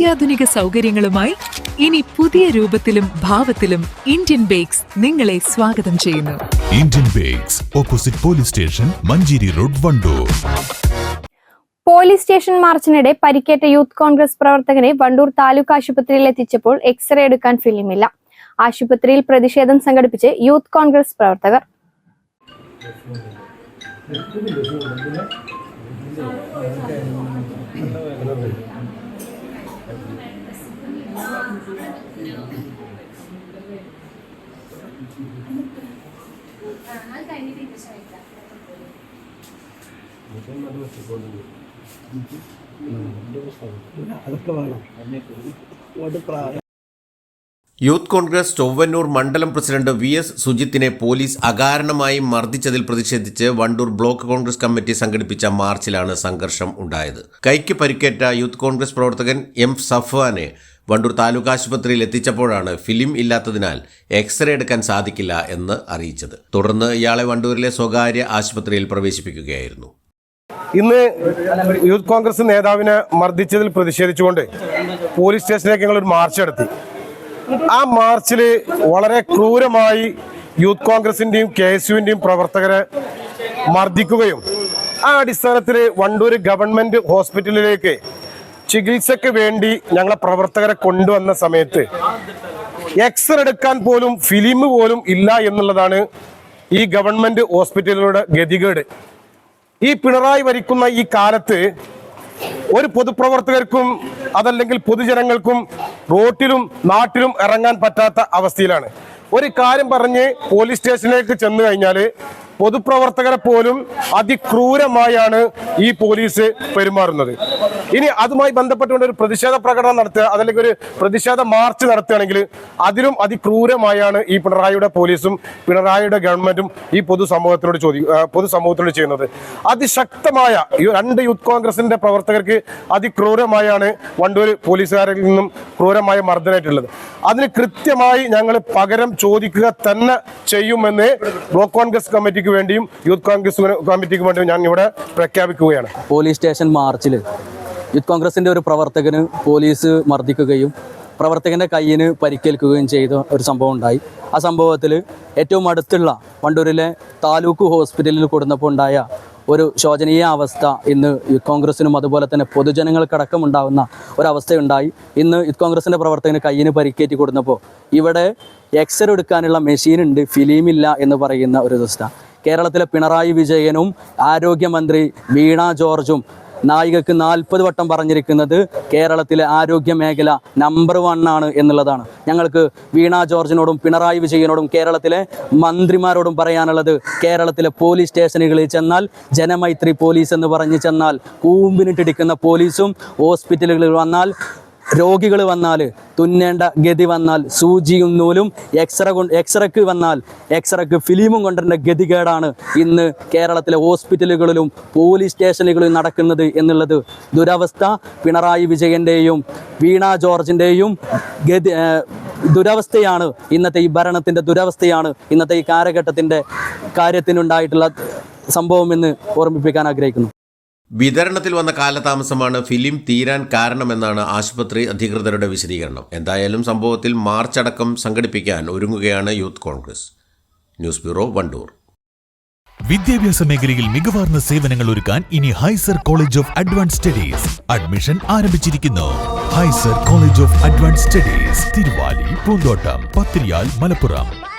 അത്യാധുനിക സൗകര്യങ്ങളുമായി ഇനി പുതിയ രൂപത്തിലും ഭാവത്തിലും ഇന്ത്യൻ ബേക്സ് നിങ്ങളെ സ്വാഗതം ചെയ്യുന്നു. Indian Bakes opposite police station Manjeri road Wandoor. Police station മാർച്ചിനിടെ പരിക്കേറ്റ യൂത്ത് കോൺഗ്രസ് പ്രവർത്തകനെ വണ്ടൂർ താലൂക്ക് ആശുപത്രിയിൽ എത്തിച്ചപ്പോൾ എക്സ്റേ എടുക്കാൻ ഫിലിമില്ല. ആശുപത്രിയിൽ പ്രതിഷേധം സംഘടിപ്പിച്ച് യൂത്ത് കോൺഗ്രസ് പ്രവർത്തകർ. അതൊക്കെ വേണം. ഒരു പ്രായം യൂത്ത് കോൺഗ്രസ് ചൊവ്വന്നൂർ മണ്ഡലം പ്രസിഡന്റ് വി എസ് സുജിത്തിനെ പോലീസ് അകാരണമായി മർദ്ദിച്ചതിൽ പ്രതിഷേധിച്ച് വണ്ടൂർ ബ്ലോക്ക് കോൺഗ്രസ് കമ്മിറ്റി സംഘടിപ്പിച്ച മാർച്ചിലാണ് സംഘർഷം ഉണ്ടായത്. കൈക്ക് പരിക്കേറ്റ യൂത്ത് കോൺഗ്രസ് പ്രവർത്തകൻ എം സഫ്വാനെ വണ്ടൂർ താലൂക്ക് ആശുപത്രിയിൽ എത്തിച്ചപ്പോഴാണ് ഫിലിം ഇല്ലാത്തതിനാൽ എക്സ്റേ എടുക്കാൻ സാധിക്കില്ല എന്ന് അറിയിച്ചത്. തുടർന്ന് ഇയാളെ വണ്ടൂരിലെ സ്വകാര്യ ആശുപത്രിയിൽ പ്രവേശിപ്പിക്കുകയായിരുന്നു. ഇന്ന് യൂത്ത് കോൺഗ്രസ് നേതാവിനെ മർദ്ദിച്ചതിൽ പ്രതിഷേധിച്ചുകൊണ്ട് പോലീസ് സ്റ്റേഷനിലേക്ക് ഞങ്ങൾ ഒരു മാർച്ച് നടത്തി. ആ മാർച്ചിൽ വളരെ ക്രൂരമായി യൂത്ത് കോൺഗ്രസിന്റെയും കെ എസ് യുവിന്റെയും പ്രവർത്തകരെ മർദ്ദിക്കുകയും ആ അടിസ്ഥാനത്തിൽ വണ്ടൂർ ഗവൺമെന്റ് ഹോസ്പിറ്റലിലേക്ക് ചികിത്സയ്ക്ക് വേണ്ടി ഞങ്ങളെ പ്രവർത്തകരെ കൊണ്ടുവന്ന സമയത്ത് എക്സ്റേ എടുക്കാൻ പോലും ഫിലിം പോലും ഇല്ല എന്നുള്ളതാണ് ഈ ഗവൺമെന്റ് ഹോസ്പിറ്റലുകളുടെ ഗതികേട്. ഈ പിണറായി വരിക്കുന്ന ഈ കാലത്ത് ഒരു പൊതുപ്രവർത്തകർക്കും അതല്ലെങ്കിൽ പൊതുജനങ്ങൾക്കും റോട്ടിലും നാട്ടിലും ഇറങ്ങാൻ പറ്റാത്ത അവസ്ഥയിലാണ്. ഒരു കാര്യം പറഞ്ഞ് പോലീസ് സ്റ്റേഷനിലേക്ക് ചെന്നു കഴിഞ്ഞാൽ പൊതുപ്രവർത്തകരെ പോലും അതിക്രൂരമായാണ് ഈ പോലീസ് പെരുമാറുന്നത്. ഇനി അതുമായി ബന്ധപ്പെട്ടുകൊണ്ട് ഒരു പ്രതിഷേധ പ്രകടനം നടത്തുക അതല്ലെങ്കിൽ ഒരു പ്രതിഷേധ മാർച്ച് നടത്തുകയാണെങ്കിൽ അതിലും അതിക്രൂരമായാണ് ഈ പിണറായിയുടെ പോലീസും പിണറായിയുടെ ഗവൺമെന്റും ഈ പൊതുസമൂഹത്തിനോട് ചോദി പൊതുസമൂഹത്തിനോട് ചെയ്യുന്നത്. അതിശക്തമായ രണ്ട് യൂത്ത് കോൺഗ്രസിന്റെ പ്രവർത്തകർക്ക് അതിക്രൂരമായാണ് വണ്ടൂർ പോലീസുകാരിൽ നിന്നും ക്രൂരമായ മർദ്ദനായിട്ടുള്ളത് അതിന് കൃത്യമായി ഞങ്ങൾ പകരം ചോദിക്കുക തന്നെ ചെയ്യുമെന്ന് ബ്ലോക്ക് കോൺഗ്രസ് കമ്മിറ്റിക്ക് വേണ്ടിയും യൂത്ത് കോൺഗ്രസ് കമ്മിറ്റിക്ക് വേണ്ടിയും ഞാൻ ഇവിടെ പ്രഖ്യാപിക്കുകയാണ്. പോലീസ് സ്റ്റേഷൻ മാർച്ചിൽ യൂത്ത് കോൺഗ്രസിന്റെ ഒരു പ്രവർത്തകന് പോലീസ് മർദ്ദിക്കുകയും പ്രവർത്തകന്റെ കയ്യിന് പരിക്കേൽക്കുകയും ചെയ്ത ഒരു സംഭവം ഉണ്ടായി. ആ സംഭവത്തിൽ ഏറ്റവും അടുത്തുള്ള വണ്ടൂരിലെ താലൂക്ക് ഹോസ്പിറ്റലിൽ കൊടുന്നപ്പോൾ ഉണ്ടായ ഒരു ശോചനീയ അവസ്ഥ ഇന്ന് യൂത്ത് കോൺഗ്രസിനും അതുപോലെ തന്നെ പൊതുജനങ്ങൾക്കടക്കം ഉണ്ടാകുന്ന ഒരവസ്ഥയുണ്ടായി. ഇന്ന് യൂത്ത് കോൺഗ്രസിന്റെ പ്രവർത്തകന് കയ്യിന് പരിക്കേറ്റി കൊടുന്നപ്പോൾ ഇവിടെ എക്സ്റേ എടുക്കാനുള്ള മെഷീനുണ്ട് ഫിലിമില്ല എന്ന് പറയുന്ന ഒരു അവസ്ഥ. കേരളത്തിലെ പിണറായി വിജയനും ആരോഗ്യമന്ത്രി വീണ ജോർജും നായികക്ക് നാൽപ്പത് വട്ടം പറഞ്ഞിരിക്കുന്നത് കേരളത്തിലെ ആരോഗ്യ മേഖല നമ്പർ വൺ ആണ് എന്നുള്ളതാണ്. ഞങ്ങൾക്ക് വീണ ജോർജിനോടും പിണറായി വിജയനോടും കേരളത്തിലെ മന്ത്രിമാരോടും പറയാനുള്ളത് കേരളത്തിലെ പോലീസ് സ്റ്റേഷനുകളിൽ ചെന്നാൽ ജനമൈത്രി പോലീസ് എന്ന് പറഞ്ഞു ചെന്നാൽ കൂമ്പിനിട്ടിടിക്കുന്ന പോലീസും ഹോസ്പിറ്റലുകളിൽ വന്നാൽ രോഗികൾ വന്നാൽ തുന്നേണ്ട ഗതി വന്നാൽ സൂചിയും നൂലും എക്സ്റ കൊണ്ട് എക്സ്റേക്ക് വന്നാൽ എക്സ്റേക്ക് ഫിലിമും കൊണ്ടുവരേണ്ട ഗതികേടാണ് ഇന്ന് കേരളത്തിലെ ഹോസ്പിറ്റലുകളിലും പോലീസ് സ്റ്റേഷനുകളിലും നടക്കുന്നത് എന്നുള്ളത് ദുരവസ്ഥ പിണറായി വിജയന്റെയും വീണ ജോർജിന്റെയും ഗതി ദുരവസ്ഥയാണ് ഇന്നത്തെ ഈ ഭരണത്തിന്റെ ദുരവസ്ഥയാണ് ഇന്നത്തെ ഈ കാലഘട്ടത്തിന്റെ കാര്യത്തിനുണ്ടായിട്ടുള്ള സംഭവം എന്ന് ഓർമ്മിപ്പിക്കാൻ ആഗ്രഹിക്കുന്നു. വിതരണത്തിൽ വന്ന കാലതാമസമാണ് ഫിലിം തീരാൻ കാരണമെന്നാണ് ആശുപത്രി അധികൃതരുടെ വിശദീകരണം. എന്തായാലും സംഭവത്തിൽ മാർച്ച് അടക്കം സംഘടിപ്പിക്കാൻ ഒരുങ്ങുകയാണ് youth congress. News bureau Wandoor. വിദ്യാഭ്യാസ മേഖലയിൽ മികവാർന്ന സേവനങ്ങൾ ഒരുക്കാൻ ഇനി ഹൈസർ college of advance studies admission ആരംഭിച്ചിരിക്കുന്നു. ഹൈസർ college of advance studies Thiruvali Poonthottam Pathiriyal Malappuram.